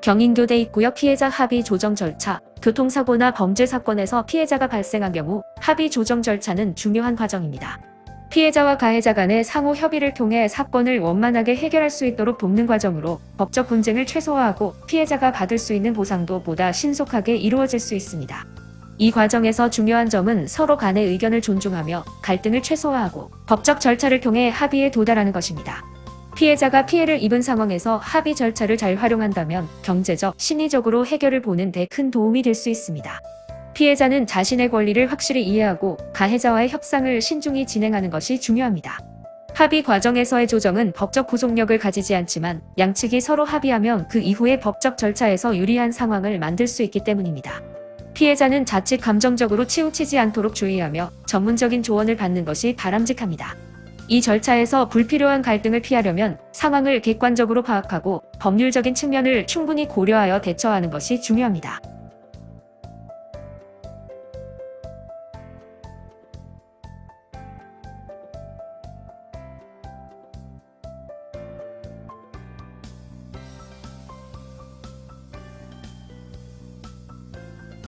경인교대 입구역 피해자 합의 조정 절차, 교통사고나 범죄 사건에서 피해자가 발생한 경우 합의 조정 절차는 중요한 과정입니다. 피해자와 가해자 간의 상호 협의를 통해 사건을 원만하게 해결할 수 있도록 돕는 과정으로 법적 분쟁을 최소화하고 피해자가 받을 수 있는 보상도 보다 신속하게 이루어질 수 있습니다. 이 과정에서 중요한 점은 서로 간의 의견을 존중하며 갈등을 최소화하고 법적 절차를 통해 합의에 도달하는 것입니다. 피해자가 피해를 입은 상황에서 합의 절차를 잘 활용한다면 경제적, 심리적으로 해결을 보는 데 큰 도움이 될 수 있습니다. 피해자는 자신의 권리를 확실히 이해하고 가해자와의 협상을 신중히 진행하는 것이 중요합니다. 합의 과정에서의 조정은 법적 구속력을 가지지 않지만 양측이 서로 합의하면 그 이후의 법적 절차에서 유리한 상황을 만들 수 있기 때문입니다. 피해자는 자칫 감정적으로 치우치지 않도록 주의하며 전문적인 조언을 받는 것이 바람직합니다. 이 절차에서 불필요한 갈등을 피하려면 상황을 객관적으로 파악하고 법률적인 측면을 충분히 고려하여 대처하는 것이 중요합니다.